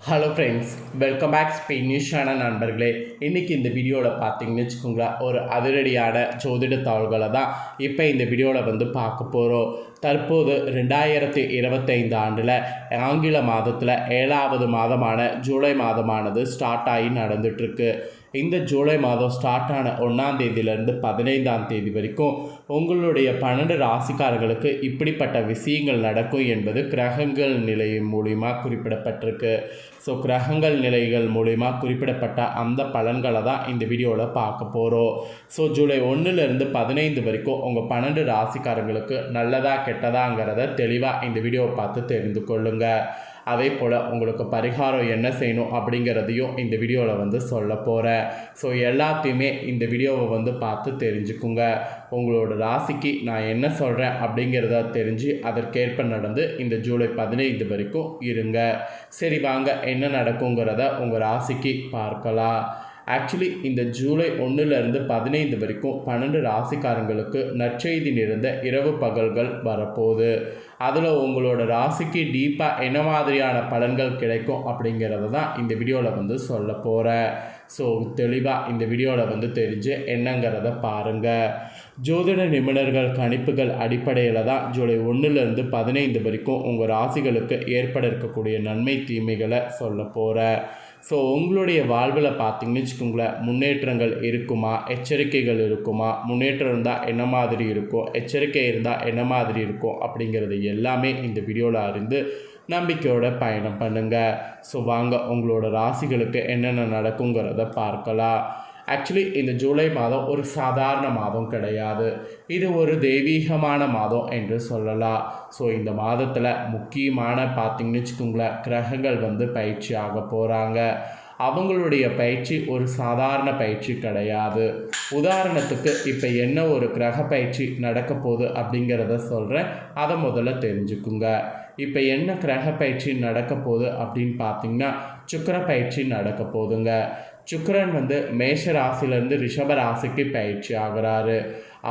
Hello friends welcome back ஸ்பெயினிஷான நண்பர்களே. இன்றைக்கி இந்த வீடியோவில் பார்த்தீங்கன்னு வச்சுக்கோங்களேன் ஒரு அதிரடியான ஜோதிட தாள்களை தான் இப்போ இந்த வீடியோவில் வந்து பார்க்க போகிறோம் தற்போது ரெண்டாயிரத்தி இருபத்தைந்து ஆண்டில் ஆங்கில மாதத்தில் ஏழாவது மாதமான ஜூலை மாதமானது ஸ்டார்ட் ஆகி நடந்துகிட்ருக்கு இந்த ஜூலை மாதம் ஸ்டார்ட் ஆன ஒன்றாம் தேதியிலேருந்து பதினைந்தாம் தேதி வரைக்கும் உங்களுடைய பன்னெண்டு ராசிக்காரர்களுக்கு இப்படிப்பட்ட விஷயங்கள் நடக்கும் என்பது கிரகங்கள் நிலை மூலிமா குறிப்பிடப்பட்டிருக்கு. ஸோ கிரகங்கள் நிலைகள் மூலிமா குறிப்பிடப்பட்ட அந்த பலன்களை தான் இந்த வீடியோவில் பார்க்க போகிறோம் ஸோ ஜூலை ஒன்றுலேருந்து பதினைந்து வரைக்கும் உங்கள் பன்னெண்டு ராசிக்காரங்களுக்கு நல்லதா கெட்டதாங்கிறத தெளிவாக இந்த வீடியோவை பார்த்து தெரிந்து கொள்ளுங்கள் அதே போல் உங்களுக்கு பரிகாரம் என்ன செய்யணும் அப்படிங்கிறதையும் இந்த வீடியோவில் வந்து சொல்ல போகிறேன் ஸோ எல்லாத்தையுமே இந்த வீடியோவை வந்து பார்த்து தெரிஞ்சுக்குங்க. உங்களோட ராசிக்கு நான் என்ன சொல்கிறேன் அப்படிங்கிறத தெரிஞ்சு அதற்கேற்ப நடந்து இந்த ஜூலை பதினைந்து வரைக்கும் இருங்க. சரி வாங்க என்ன நடக்குங்கிறத உங்கள் ராசிக்கு பார்க்கலாம். ஆக்சுவலி இந்த ஜூலை ஒன்றுலேருந்து பதினைந்து வரைக்கும் பன்னெண்டு ராசிக்காரங்களுக்கு நற்செய்தி நிறைந்த இரவு பகல்கள் வரப்போகுது. அதில் உங்களோட ராசிக்கு டீப்பாக என்ன மாதிரியான பலன்கள் கிடைக்கும் அப்படிங்கிறத தான் இந்த வீடியோவில் வந்து சொல்ல போகிறேன் ஸோ தெளிவாக இந்த வீடியோவில் வந்து தெரிஞ்சு என்னங்கிறத பாருங்கள் ஜோதிட நிபுணர்கள் கணிப்புகள் அடிப்படையில் தான் ஜூலை ஒன்றுலேருந்து பதினைந்து வரைக்கும் உங்கள் ராசிகளுக்கு ஏற்பட இருக்கக்கூடிய நன்மை தீமைகளை சொல்ல போகிறேன் ஸோ உங்களுடைய வாழ்வில் பார்த்தீங்கன்னு வச்சுக்கோங்களேன் முன்னேற்றங்கள் இருக்குமா? எச்சரிக்கைகள் இருக்குமா? முன்னேற்றம் இருந்தால் என்ன மாதிரி இருக்கும்? எச்சரிக்கை இருந்தால் என்ன மாதிரி இருக்கும்? அப்படிங்கிறது எல்லாமே இந்த வீடியோவில் அறிந்து நம்பிக்கையோட பயணம் பண்ணுங்கள் ஸோ வாங்க உங்களோட ராசிகளுக்கு என்னென்ன நடக்குங்கிறத பார்க்கலாம். ஆக்சுவலி இந்த ஜூலை மாதம் ஒரு சாதாரண மாதம் கிடையாது. இது ஒரு தெய்வீகமான மாதம் என்று சொல்லலாம். ஸோ இந்த மாதத்தில் முக்கியமான பார்த்திங்கன்னு வச்சுக்கோங்களேன் கிரகங்கள் வந்து பயிற்சி ஆக போகிறாங்க அவங்களுடைய பயிற்சி ஒரு சாதாரண பயிற்சி கிடையாது. உதாரணத்துக்கு இப்போ என்ன ஒரு கிரக பயிற்சி நடக்க போகுது அப்படிங்கிறத சொல்கிறேன் அதை முதல்ல தெரிஞ்சுக்குங்க. இப்போ என்ன கிரக பயிற்சி நடக்க போகுது அப்படின்னு பார்த்தீங்கன்னா சுக்கர பயிற்சி நடக்க போகுதுங்க. சுக்கரன் வந்து மேஷ ராசிலேருந்து ரிஷப ராசிக்கு பயிற்சி ஆகிறாரு.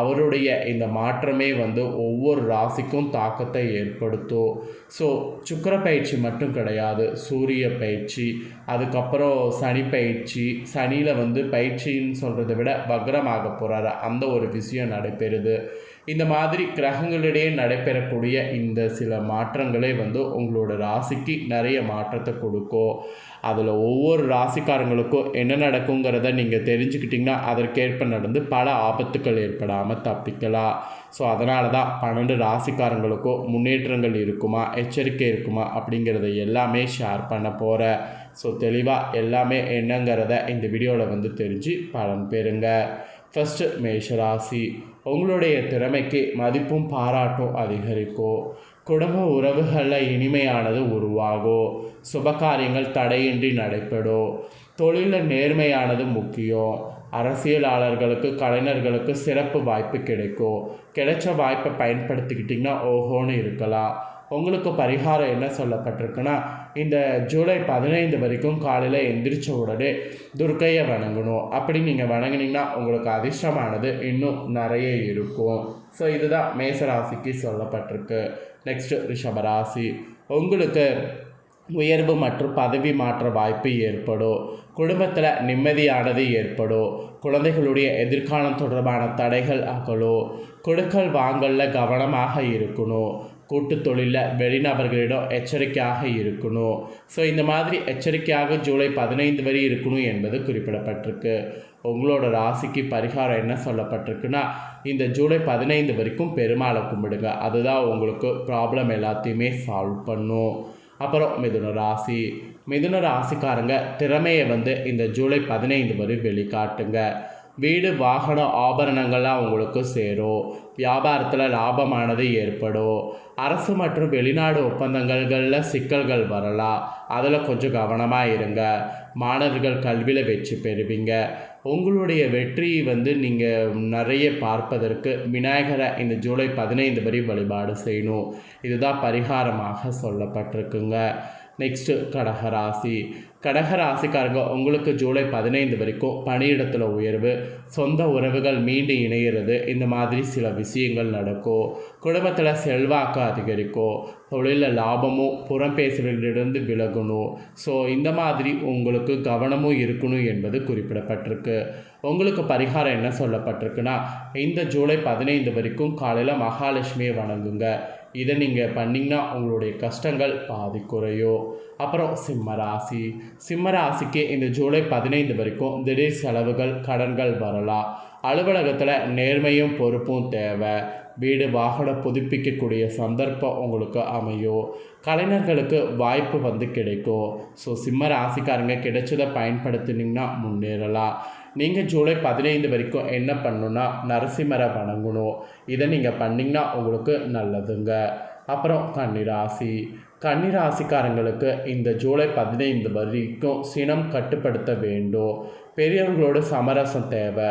அவருடைய இந்த மாற்றமே வந்து ஒவ்வொரு ராசிக்கும் தாக்கத்தை ஏற்படுத்தும். ஸோ சுக்கர பயிற்சி மட்டும் கிடையாது. சூரிய பயிற்சி அதுக்கப்புறம் சனி பயிற்சி சனியில் வந்து பயிற்சின்னு சொல்கிறத விட வக்ரமாக போகிறாரு அந்த ஒரு விஷயம் நடைபெறுது. இந்த மாதிரி கிரகங்களிடையே நடைபெறக்கூடிய இந்த சில மாற்றங்களே வந்து உங்களோட ராசிக்கு நிறைய மாற்றத்தை கொடுக்கும் அதில் ஒவ்வொரு ராசிக்காரங்களுக்கும் என்ன நடக்குங்கிறத நீங்கள் தெரிஞ்சுக்கிட்டிங்கன்னா அதற்கேற்ப நடந்து பல ஆபத்துக்கள் ஏற்படாமல் தப்பிக்கலாம் ஸோ அதனால தான் பன்னெண்டு ராசிக்காரங்களுக்கும் முன்னேற்றங்கள் இருக்குமா எச்சரிக்கை இருக்குமா அப்படிங்கிறத எல்லாமே ஷேர் பண்ண போகிறேன் ஸோ தெளிவாக எல்லாமே என்னங்கிறத இந்த வீடியோவில் வந்து தெரிஞ்சு பலன் பெறுங்க. ஃபஸ்ட்டு மேஷராசி. உங்களுடைய திறமைக்கு மதிப்பும் பாராட்டும் அதிகரிக்கும் குடும்ப உறவுகளில் இனிமையானது உருவாகும் சுபகாரியங்கள் தடையின்றி நடைபெறும் தொழிலில் நேர்மையானது முக்கியம் அரசியலாளர்களுக்கு கலைஞர்களுக்கு சிறப்பு வாய்ப்பு கிடைக்கும் கிடைச்ச வாய்ப்பை பயன்படுத்திக்கிட்டிங்கன்னா ஓஹோன்னு இருக்கலாம். உங்களுக்கு பரிகாரம் என்ன சொல்லப்பட்டிருக்குன்னா இந்த ஜூலை பதினைந்து வரைக்கும் காலையில் எந்திரிச்ச உடனே துர்க்கையை வணங்கணும். அப்படி நீங்கள் வணங்கினீங்கன்னா உங்களுக்கு அதிர்ஷ்டமானது இன்னும் நிறைய இருக்கும். ஸோ இதுதான் மேசராசிக்கு சொல்லப்பட்டிருக்கு. நெக்ஸ்ட்டு ரிஷபராசி உங்களுக்கு உயர்வு மற்றும் பதவி மாற்ற வாய்ப்பு ஏற்படும். குடும்பத்தில் நிம்மதியானது ஏற்படும். குழந்தைகளுடைய எதிர்காலம் தொடர்பான தடைகள் அகலும். கொடுக்கல் வாங்கலில் கவனமாக இருக்கணும். கூட்டு தொழிலில் வெளிநபர்களிடம் எச்சரிக்கையாக இருக்கணும். ஸோ இந்த மாதிரி எச்சரிக்கையாக ஜூலை பதினைந்து வரை இருக்கணும் என்பது குறிப்பிடப்பட்டிருக்கு. உங்களோட ராசிக்கு பரிகாரம் என்ன சொல்லப்பட்டிருக்குன்னா இந்த ஜூலை பதினைந்து வரைக்கும் பெருமாளை கும்பிடுங்க. அதுதான் உங்களுக்கு ப்ராப்ளம் எல்லாத்தையுமே சால்வ் பண்ணும். அப்புறம் மிதுன ராசி. மிதுன ராசிக்காரங்க திறமையை வந்து இந்த ஜூலை பதினைந்து வரை வெளிக்காட்டுங்க. வீடு வாகன ஆபரணங்கள்லாம் அவங்களுக்கு சேரும். வியாபாரத்தில் லாபமானது ஏற்படும். அரசு மற்றும் வெளிநாடு ஒப்பந்தங்கள்களில் சிக்கல்கள் வரலாம். அதில் கொஞ்சம் கவனமாக இருங்க. மாணவர்கள் கல்வியில் வெற்றி பெறுவீங்க. உங்களுடைய வெற்றி வந்து நீங்கள் நிறைய பார்ப்பதற்கு விநாயகரை இந்த ஜூலை பதினைந்து வரை வழிபாடு செய்யணும். இதுதான் பரிகாரமாக சொல்லப்பட்டிருக்குங்க. நெக்ஸ்ட்டு கடகராசி. கடகராசிக்காரங்க உங்களுக்கு ஜூலை பதினைந்து வரைக்கும் பணியிடத்தில் உயர்வு சொந்த உறவுகள் மீண்டு இணையிறது இந்த மாதிரி சில விஷயங்கள் நடக்கும். குடும்பத்தில் செல்வாக்கு அதிகரிக்கும். தொழிலில் லாபமும் புறம் பேசுகிறவர்களிடந்து விலகணும் ஸோ இந்த மாதிரி உங்களுக்கு கவனமும் இருக்கணும் என்பது குறிப்பிடப்பட்டிருக்கு. உங்களுக்கு பரிகாரம் என்ன சொல்லப்பட்டிருக்குன்னா இந்த ஜூலை பதினைந்து வரைக்கும் காலையில் மகாலட்சுமியை வணங்குங்க. இதை நீங்கள் பண்ணிங்கன்னா உங்களுடைய கஷ்டங்கள் பாதி குறையும் அப்புறம் சிம்ம ராசி. சிம்ம ராசிக்கு இந்த ஜூலை பதினைந்து வரைக்கும் திடீர் செலவுகள் கடன்கள் வரலாம். அலுவலகத்தில் நேர்மையும் பொறுப்பும் தேவை. வீடு வாகனம் புதுப்பிக்கக்கூடிய சந்தர்ப்பம் உங்களுக்கு அமையும் கலைஞர்களுக்கு வாய்ப்பு வந்து கிடைக்கும் ஸோ சிம்ம ராசிக்காரங்க கிடைச்சதை பயன்படுத்தினீங்கன்னா முன்னேறலாம். நீங்கள் ஜூலை பதினைந்து வரைக்கும் என்ன பண்ணணுன்னா நரசிம்மரை வணங்கணும். இதை நீங்கள் பண்ணிங்கன்னா உங்களுக்கு நல்லதுங்க. அப்புறம் கன்னிராசி. கன்னிராசிக்காரங்களுக்கு இந்த ஜூலை பதினைந்து வரைக்கும் சினம் கட்டுப்படுத்த வேண்டும். பெரியவர்களோட சமரசம் தேவை.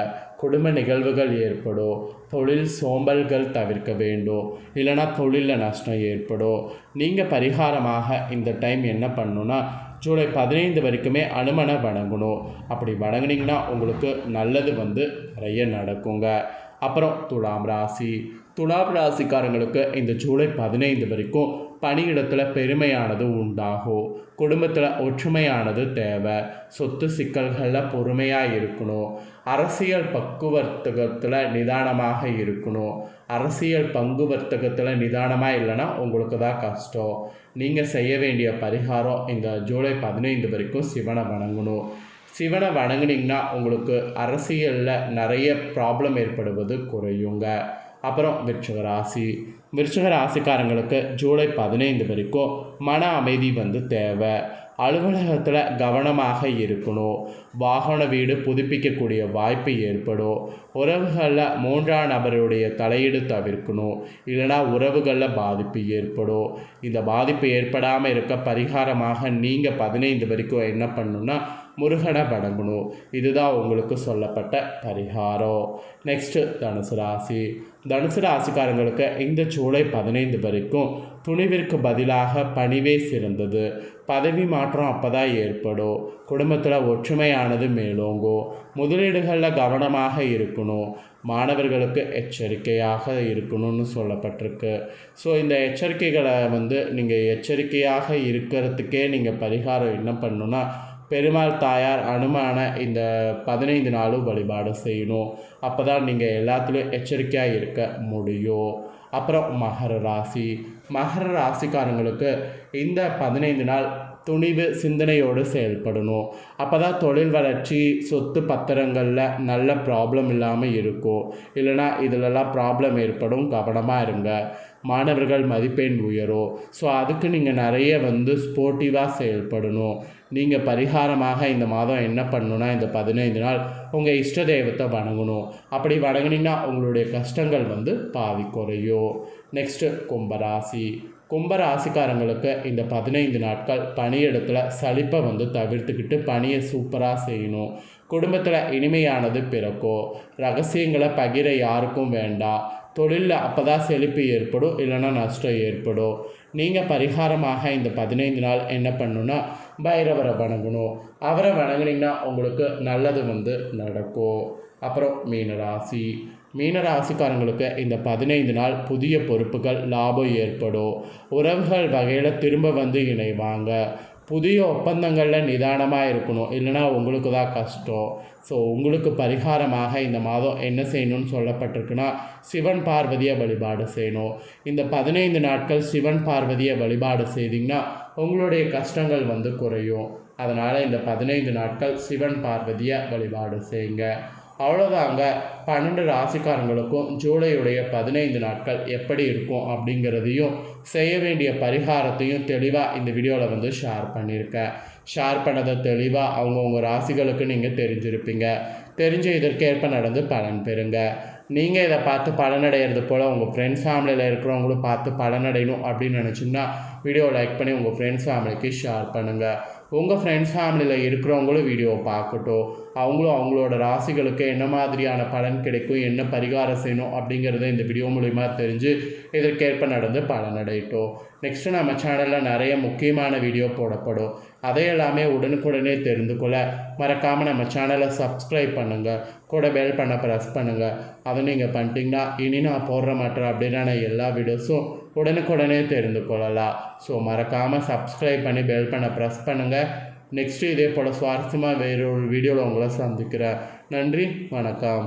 நிகழ்வுகள் ஏற்படும் தொழில் சோம்பல்கள் தவிர்க்க வேண்டும் இல்லைனா தொழிலில் நஷ்டம் ஏற்படும் நீங்கள் பரிகாரமாக இந்த டைம் என்ன பண்ணணுன்னா ஜூலை பதினைந்து வரைக்குமே அனுமனை வணங்கணும் அப்படி வணங்குனீங்கன்னா உங்களுக்கு நல்லது வந்து நிறைய நடக்குங்க. அப்புறம் துலாம் ராசி. துலாம் ராசிக்காரங்களுக்கு இந்த ஜூலை பதினைந்து வரைக்கும் பணியிடத்தில் பெருமையானது உண்டாகும் குடும்பத்தில் ஒற்றுமையானது தேவை. சொத்து சிக்கல்களில் பொறுமையாக இருக்கணும். அரசியல் பக்கு வர்த்தகத்தில் நிதானமாக இருக்கணும். அரசியல் பங்கு வர்த்தகத்தில் நிதானமாக இல்லைன்னா உங்களுக்கு தான் கஷ்டம். நீங்கள் செய்ய வேண்டிய பரிகாரம் இந்த ஜூலை பதினைந்து வரைக்கும் சிவனை வணங்கணும். சிவனை வணங்குனீங்கன்னா உங்களுக்கு அரசியலில் நிறைய ப்ராப்ளம் ஏற்படுவது குறையுங்க. அப்புறம் விருச்சிக ராசி. விருச்சக ராசிக்காரங்களுக்கு ஜூலை பதினைந்து வரைக்கும் மன அமைதி வந்து தேவை. அலுவலகத்தில் கவனமாக இருக்கணும். வாகன வீடு புதுப்பிக்கக்கூடிய வாய்ப்பு ஏற்படும். உறவுகளில் மூன்றாம் நபருடைய தலையீடு தவிர்க்கணும். இல்லைனா உறவுகளில் பாதிப்பு ஏற்படும். இந்த பாதிப்பு ஏற்படாமல் இருக்க பரிகாரமாக நீங்கள் பதினைந்து வரைக்கும் என்ன பண்ணணுன்னா முருகனை வணங்கணும். இதுதான் உங்களுக்கு சொல்லப்பட்ட பரிகாரம். நெக்ஸ்ட்டு தனுசு ராசி. தனுசு ராசிக்காரங்களுக்கு இந்த ஜூலை பதினைந்து வரைக்கும் துணிவிற்கு பதிலாக பணிவே சிறந்தது. பதவி மாற்றம் அப்போ தான் ஏற்படும். குடும்பத்தில் ஒற்றுமையான ஒற்றுமையானது மேலோங்கும் முதலீடுகளில் கவனமாக இருக்கணும். மாணவர்களுக்கு எச்சரிக்கையாக இருக்கணும்னு சொல்லப்பட்டிருக்கு. ஸோ இந்த எச்சரிக்கைகளை வந்து நீங்கள் எச்சரிக்கையாக இருக்கிறதுக்கே நீங்கள் பரிகாரம் என்ன பண்ணணுன்னா பெருமாள் தாயார் அனுமான இந்த பதினைந்து நாளும் வழிபாடு செய்யணும். அப்போ தான் நீங்கள் எல்லாத்துலேயும் எச்சரிக்கையாக இருக்க முடியும். அப்புறம் மகர ராசி. மகர ராசிக்காரங்களுக்கு இந்த பதினைந்து நாள் துணிவு சிந்தனையோடு செயல்படணும். அப்போ தான் தொழில் வளர்ச்சி சொத்து பத்திரங்களில் நல்ல ப்ராப்ளம் இல்லாமல் இருக்கும். இல்லைனா இதிலெல்லாம் ப்ராப்ளம் ஏற்படும் கவனமாக இருங்க. மாணவர்கள் மதிப்பெண் உயரும். ஸோ அதுக்கு நீங்கள் நிறைய வந்து ஸ்போர்ட்டிவாக செயல்படணும். நீங்கள் பரிகாரமாக இந்த மாதம் என்ன பண்ணணுன்னா இந்த பதினைந்து நாள் உங்கள் இஷ்ட தெய்வத்தை வணங்கணும். அப்படி வணங்கினீங்கன்னா உங்களுடைய கஷ்டங்கள் வந்து பாதி குறையும் நெக்ஸ்ட்டு கும்பராசி. கும்பராசிக்காரங்களுக்கு இந்த பதினைந்து நாட்கள் பணியிடத்தில் சலிப்பை வந்து தவிர்த்துக்கிட்டு பணியை சூப்பராக செய்யணும். குடும்பத்தில் இனிமையானது பிறக்கும் ரகசியங்களை பகிர யாருக்கும் வேண்டாம் தொழிலில் அப்போ தான் செழிப்பு ஏற்படும் இல்லைன்னா நஷ்டம் ஏற்படும். நீங்கள் பரிகாரமாக இந்த பதினைந்து நாள் என்ன பண்ணணுன்னா பைரவரை வணங்கணும். அவரை வணங்குனீங்கன்னா உங்களுக்கு நல்லது வந்து நடக்கும். அப்புறம் மீனராசி. மீனராசிக்காரங்களுக்கு இந்த பதினைந்து நாள் புதிய பொறுப்புகள் லாபம் ஏற்படும். உறவுகள் வகையில் திரும்ப வந்து இணைவாங்க. புதிய ஒப்பந்தங்களில் நிதானமாக இருக்கணும். இல்லைனா உங்களுக்கு தான் கஷ்டம். ஸோ உங்களுக்கு பரிகாரமாக இந்த மாதம் என்ன செய்யணும்னு சொல்லப்பட்டிருக்குன்னா சிவன் பார்வதியை வழிபாடு செய்யணும். இந்த பதினைந்து நாட்கள் சிவன் பார்வதியை வழிபாடு செய்தீங்கன்னா உங்களுடைய கஷ்டங்கள் வந்து குறையும். அதனால் இந்த பதினைந்து நாட்கள் சிவன் பார்வதியை வழிபாடு செய்யுங்க. அவ்வளோதாங்க பன்னெண்டு ராசிக்காரங்களுக்கும் ஜூலையுடைய பதினைந்து நாட்கள் எப்படி இருக்கும் அப்படிங்கிறதையும் செய்ய வேண்டிய பரிகாரத்தையும் தெளிவாக இந்த வீடியோவில் வந்து ஷேர் பண்ணியிருக்கேன் ஷேர் பண்ணதை தெளிவாக அவங்கவுங்க ராசிகளுக்கு நீங்கள் தெரிஞ்சிருப்பீங்க. தெரிஞ்சு இதற்கேற்ப நடந்து பலன் பெறுங்க. நீங்கள் இதை பார்த்து பலனடைகிறது போல் உங்கள் ஃப்ரெண்ட்ஸ் ஃபேமிலியில் இருக்கிறவங்களும் பார்த்து பலனடையணும் அப்படின்னு நினச்சிங்கன்னா வீடியோ லைக் பண்ணி உங்கள் ஃப்ரெண்ட்ஸ் ஃபேமிலிக்கு ஷேர் பண்ணுங்கள் உங்கள் ஃப்ரெண்ட்ஸ் ஃபேமிலியில் இருக்கிறவங்களும் வீடியோவை பார்க்கட்டும். அவங்களும் அவங்களோட ராசிகளுக்கு என்ன மாதிரியான பலன் கிடைக்கும் என்ன பரிகாரம் செய்யணும் அப்படிங்கிறத இந்த வீடியோ மூலிமா தெரிஞ்சு இதற்கேற்ப நடந்து பலனடையட்டும். நெக்ஸ்ட்டு நம்ம சேனலில் நிறைய முக்கியமான வீடியோ போடப்படும். அதையெல்லாமே உடனுக்குடனே தெரிந்து கொள்ள மறக்காமல் நம்ம சேனலை சப்ஸ்கிரைப் பண்ணுங்கள் கூட பெல் பண்ண ப்ரெஸ் பண்ணுங்கள் அதை நீங்கள் பண்ணிட்டீங்கன்னா இனி நான் போடுற மாட்டேன் அப்படின்னா எல்லா வீடியோஸும் உடனுக்குடனே தெரிந்து கொள்ளலாம். ஸோ மறக்காமல் சப்ஸ்கிரைப் பண்ணி பெல் பண்ண ப்ரெஸ் பண்ணுங்கள் நெக்ஸ்ட்டு இதே போல் சுவாரஸ்யமாக வேறு ஒரு வீடியோவில் உங்களை சந்திக்கிறேன். நன்றி வணக்கம்.